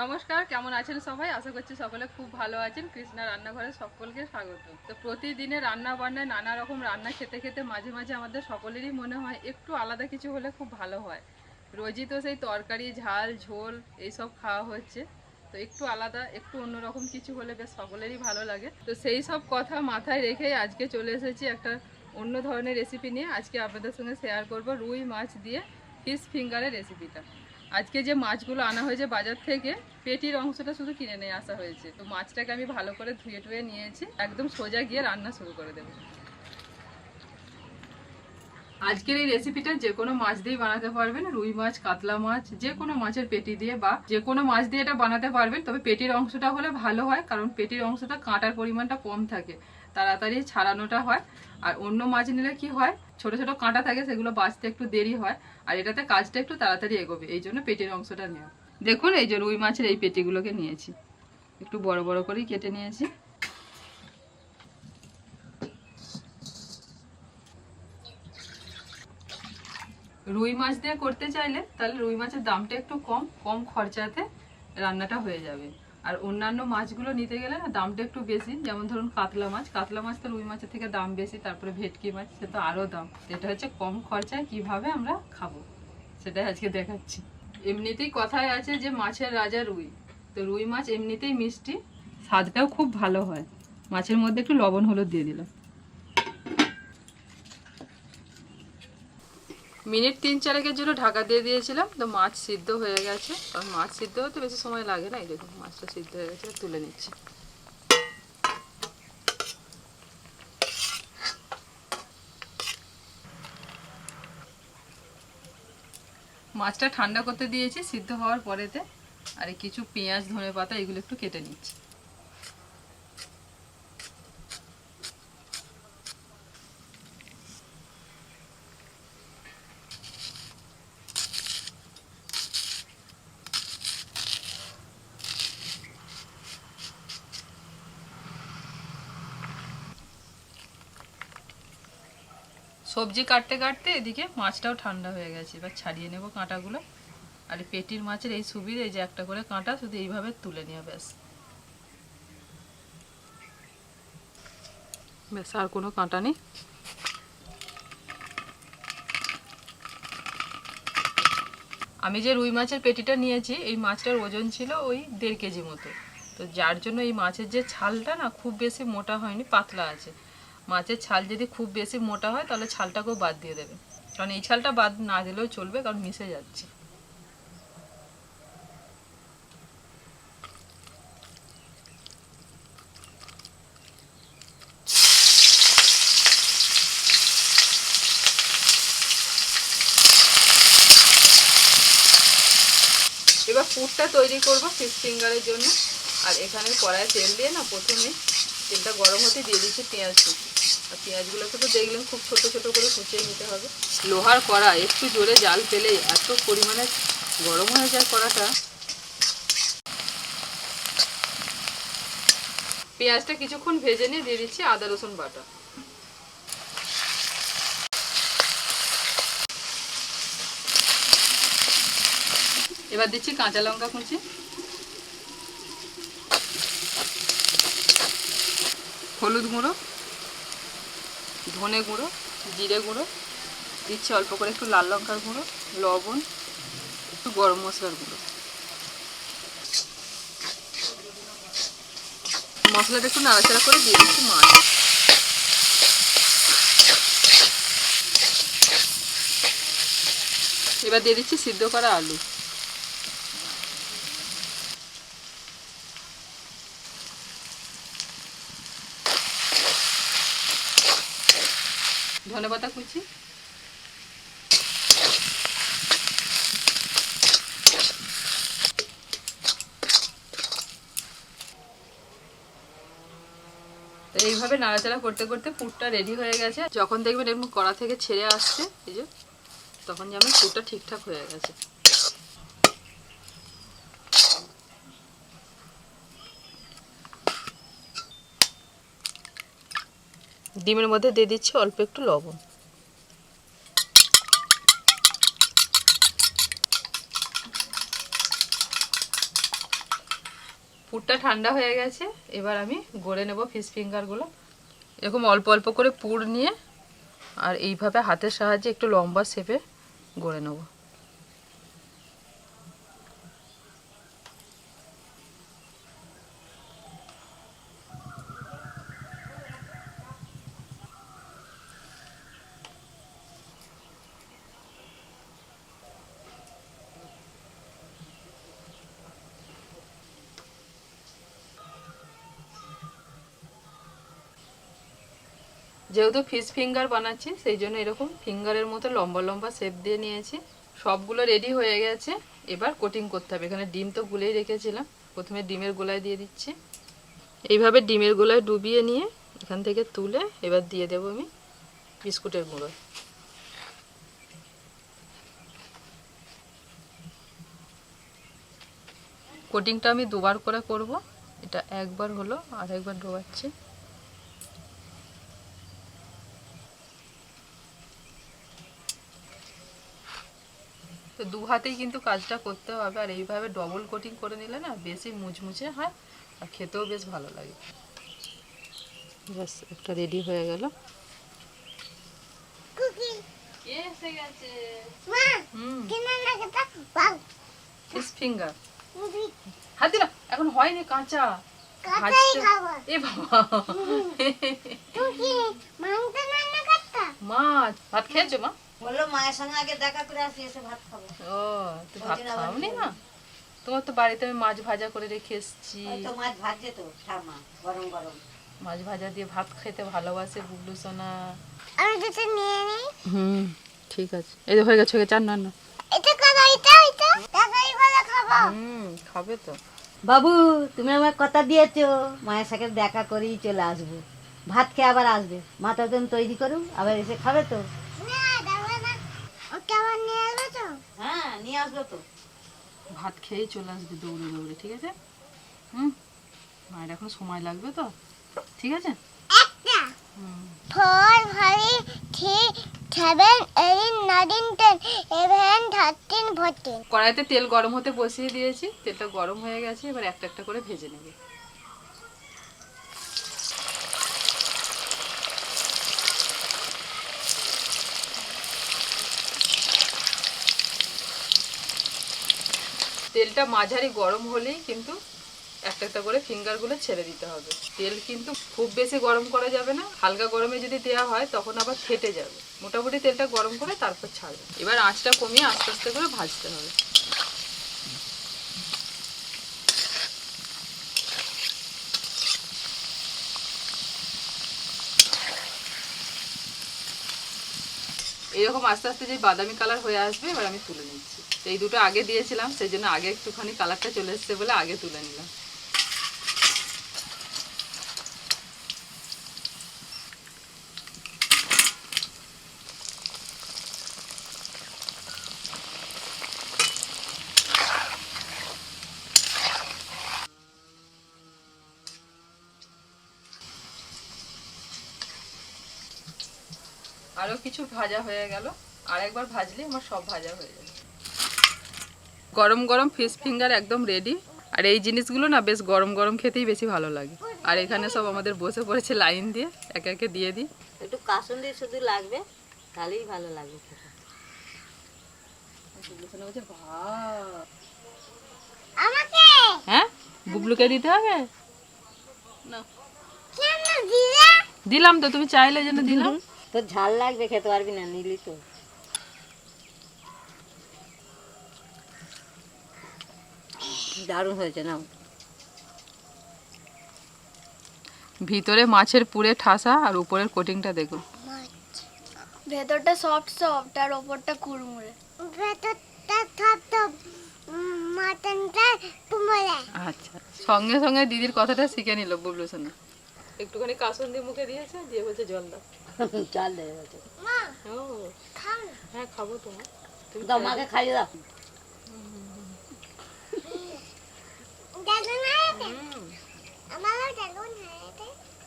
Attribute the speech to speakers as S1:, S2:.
S1: নমস্কার, কেমন আছেন সবাই? আশা করছি সকলে খুব ভালো আছেন। কৃষ্ণা রান্নাঘরে সকলকে স্বাগত। তো প্রতিদিনে রান্না বান্নায় নানা রকম রান্না খেতে খেতে মাঝে মাঝে আমাদের সকলেরই মনে হয় একটু আলাদা কিছু হলে খুব ভালো হয়। রোজই তো সেই তরকারি, ঝাল, ঝোল এইসব খাওয়া হচ্ছে। তো একটু আলাদা, একটু অন্যরকম কিছু হলে বেশ সকলেরই ভালো লাগে। তো সেই সব কথা মাথায় রেখেই আজকে চলে এসেছি একটা অন্য ধরনের রেসিপি নিয়ে। আজকে আপনাদের সঙ্গে শেয়ার করব রুই মাছ দিয়ে ফিশ ফিঙ্গারের রেসিপিটা আজকে যে মাছগুলো আনা হয়েছে বাজার থেকে, পেটির অংশটা শুধু কিনে নিয়ে আসা হয়েছে। তো মাছটাকে আমি ভালো করে ধুয়ে টুয়ে নিয়েছি, একদম সোজা গিয়ে রান্না শুরু করে দেবো। আজকের এই রেসিপিটা যে কোনো মাছ দিয়ে বানাতে পারবেন, রুই মাছ, কাতলা মাছ যে কোনো মাছের পেটি দিয়ে বা যে কোনো মাছ দিয়ে এটা বানাতে পারবেন। তবে পেটির অংশটা হলে ভালো হয়, কারণ পেটির অংশটা কাঁটার পরিমাণটা কম থাকে। তাড়াতাড়ি ছাড়ানোটা হয়। আর অন্য মাছ নিলে কি হয়? ছোট ছোট কাঁটা থাকে, সেগুলো বাঁচতে একটু দেরি হয়। আর এটাতে কাজটা একটু তাড়াতাড়ি এগোবে। এই জন্য পেটির অংশটা নেওয়া দেখুন, এই যে রুই মাছের এই পেটিগুলোকে নিয়েছি। একটু বড় বড় করেই কেটে নিয়েছি। রুই মাছ দিয়ে করতে চাইলে তাহলে রুই মাছের দামটা একটু কম কম খরচাতে রান্নাটা হয়ে যাবে। আর অন্যান্য মাছগুলো নিতে গেলে না দামটা একটু বেশি। যেমন ধরুন কাতলা মাছ কাতলা মাছ তো রুই মাছের থেকে দাম বেশি, তারপরে ভেটকি মাছ, সে তো আরও দাম। এটা হচ্ছে কম খরচায় কীভাবে আমরা খাব? সেটাই আজকে দেখাচ্ছি। এমনিতেই কথায় আছে যে মাছের রাজা রুই। তো রুই মাছ এমনিতেই মিষ্টি, স্বাদটাও খুব ভালো হয়। মাছের মধ্যে একটু লবণ, হলুদ দিয়ে দিলাম। মিনিট তিন চারেকের জন্য ঢাকা দিয়ে দিয়েছিলাম, তো মাছ সিদ্ধ হয়ে গেছে। কারণ মাছ সিদ্ধ হতে বেশি সময় লাগে না, এই দেখুন, মাছটা সিদ্ধ হয়ে গেছে, তুলে নিচ্ছি। মাছটা ঠান্ডা করতে দিয়েছি, সিদ্ধ হওয়ার পরেতে, আর কিছু পেঁয়াজ ধনে পাতা এগুলো একটু কেটে নিচ্ছি। সবজি কাটতে কাটতে এদিকে মাছটাও ঠান্ডা হয়ে গেছে। এবার ছাড়িয়ে নেব কাঁটাগুলো। আর পেটির মাছের এই সুবিধে এই যে একটা করে কাঁটা শুধু এইভাবে তুলে নেওয়া ব্যাস। ব্যাস আর কোনো কাঁটা নেই। আমি যে রুই মাছের পেটিটা নিয়েছি এই মাছটার ওজন ছিল ওই দেড় কেজি মতো। তো যার জন্য এই মাছের যে ছালটা না খুব বেশি মোটা হয়নি পাতলা আছে। মাছের ছাল যদি খুব বেশি মোটা হয়, তাহলে ছালটাকেও বাদ দিয়ে দেবে। কারণ এই ছালটা বাদ না দিলেও চলবে, কারণ মিশে যাচ্ছে। এবার পুরটা তৈরি করব ফিশ ফিঙ্গারের জন্য। আর এখানে কড়াই তেল দিয়ে না, প্রথমে তেলটা গরম হতে দিয়ে দিচ্ছি পেঁয়াজ কুচি। আর পেঁয়াজগুলোকে তো দেখলেন খুব ছোট ছোট করে কুচিয়ে নিতে হবে। লোহার কড়া, একটু জোরে জাল পেলেই এত পরিমাণে গরম হয়ে যায় কড়াটা। পেঁয়াজটা কিছুক্ষণ ভেজে নিয়ে দিয়ে দিচ্ছি আদা, রসুন বাটা। এবার দিচ্ছি কাঁচা লঙ্কা কুচি। হলুদ গুঁড়ো। ধনে গুঁড়ো, জিরে গুঁড়ো, দিচ্ছি অল্প করে একটু লাল লঙ্কার গুঁড়ো, লবণ, একটু গরম মশলার গুঁড়ো। মশলাটা একটু নাড়াচাড়া করে দিয়ে দিচ্ছি মাছ। এবার দিয়ে দিচ্ছি সিদ্ধ করা আলু। ধনে পাতা কুচি। তো এইভাবে নাড়াচাড়া করতে করতে পুরটা রেডি হয়ে গেছে। যখন দেখবেন এরকম কড়া থেকে ছেড়ে আসছে, এই যে, তখন যেমন পুরটা ঠিকঠাক হয়ে গেছে। ডিমের মধ্যে দিয়ে দিচ্ছি অল্প একটু লবণ। পুরটা ঠান্ডা হয়ে গেছে, এবার আমি গড়ে নেব ফিশ ফিঙ্গারগুলো এরকম অল্প অল্প করে পুর নিয়ে আর এইভাবে হাতের সাহায্যে একটু লম্বা শেপে গড়ে নেব। যেহেতু ফিশ ফিঙ্গার বানাচ্ছি, সেই জন্য এরকম ফিঙ্গারের মতো লম্বা লম্বা শেপ দিয়ে নিয়েছি। সবগুলো রেডি হয়ে গেছে। এবার কোটিং করতে হবে। এখানে ডিম তো গুলেই রেখেছিলাম। প্রথমে ডিমের গোলায় দিয়ে দিচ্ছি। এইভাবে ডিমের গোলায় ডুবিয়ে নিয়ে এখান থেকে তুলে এবার দিয়ে দেবো আমি বিস্কুটের গুঁড়ো। কোটিংটা আমি দুবার করে করব। এটা একবার হলো আর একবার ডোবাচ্ছি। তো দু হাতেই কিন্তু কাজটা করতে হবে। আর এইভাবে ডবল কোটিং করে নিলে না বেশি মুচমুচে হয় আর খেতেও বেশ ভালো লাগে। ব্যাস একটা রেডি হয়ে গেল। ফিঙ্গার হাত এখন হয়নি কাঁচা। এ বাবা। মাছ ভাত খেয়েছো মা?
S2: বলল মায়ের সঙ্গে আগে দেখা করে আসি এসে ভাত খাব।
S1: ও তুই ভাত খাওনি না। তোমার তো বাড়িতে আমি মাছ ভাজা করে রেখে এসেছি।
S2: তো মাছ ভাজছে তো ঠাম্মা গরম গরম।
S1: মাছ ভাজা দিয়ে ভাত খেতে ভালোবাসে বুবলু সোনা।
S3: আমি দুটো নিয়ে নিই
S1: হুম ঠিক আছে। এই যে হয়ে গেছে হয়ে আর না না
S3: এটা খাব এটা এটা। তাড়াতাড়ি করে খাব।
S1: হুম খাবে তো।
S2: বাবু তুমি আমার কথা দিয়েছ মায়ের সাথে দেখা করেই চলে আসব। ভাত খেয়ে আবার আসবে। মাথা তুমি তৈরি করুন আবার এসে খাবে তো
S3: না দাঁড়া না ওকে আবার নিয়ে আসবে তো
S2: হ্যাঁ নিয়ে আসব তো।
S1: ভাত খেয়েই চলে আসবে দৌড়ে দৌড়ে ঠিক আছে? হুম? মায়ের এখন সময় লাগবে তো? ঠিক আছে?
S3: Ten thirteen fourteen.
S1: কড়াইতে তেল গরম হতে বসিয়ে দিয়েছি তেলটা গরম হয়ে গেছে এবার একটা একটা করে ভেজে নেবে। তেলটা মাঝারি গরম হলেই কিন্তু একটা একটা করে ফিঙ্গারগুলো ছেড়ে দিতে হবে। তেল কিন্তু খুব বেশি গরম করা যাবে না। হালকা গরমে যদি দেওয়া হয়, তখন আবার ফেটে যাবে। মোটামুটি তেলটা গরম করে তারপর ছাড়বে। এবার আঁচটা কমিয়ে আস্তে আস্তে করে ভাজতে হবে। এরকম আস্তে আস্তে যে বাদামি কালার হয়ে আসবে, এবার আমি তুলে নিচ্ছি। তো এই দুটো আগে দিয়েছিলাম সেই জন্য আগে একটুখানি কালারটা চলে এসছে বলে আগে তুলে নিলাম। আরও কিছু ভাজা হয়ে গেল। আর একবার ভাজলে আমার সব ভাজা হয়ে যাবে। গরম গরম ফিশ ফিঙ্গার একদম রেডি আর এই জিনিসগুলো না বেশ গরম গরম খেতেই বেশি ভালো লাগে। আর এখানে সব আমাদের বসে পড়েছে লাইন দিয়ে একে একে দিয়ে দিই।
S2: একটু কাসুন্দি শুধু লাগবে তাহলেই ভালো লাগবে
S1: হ্যাঁ? বুবলুকে দিতে হবে? না। দিলাম তো তুমি চাইলে যেন দিলাম।
S2: তোর ঝাল লাগবে খেতে পারবি না নিলি তো। দারুণ হয়েছে নাও।
S1: ভিতরে মাছের পুরে ঠাসা আর উপরের কোটিংটা দেখুন।
S4: ভেতরটা সফট সফট আর ওপরটা কুড়মুড়ে।
S3: ভেতরটা মাটনটা কুমড়ে।
S1: আচ্ছা। সঙ্গে সঙ্গে দিদির কথাটা শিখে নিল বুবলু সোনা। একটুখানি কাসুন দিয়ে মুখে দিয়েছে দিয়ে বলছে জল দাও।
S2: দেবে বলছে।
S3: মা
S1: ও।
S3: খাও
S1: হ্যাঁ খাব তোমার। তুমি
S2: দাও মাকে খাইয়ে দাও।
S3: จัดรุ่นให้แต่เมาเล่าจัดรุ่นให้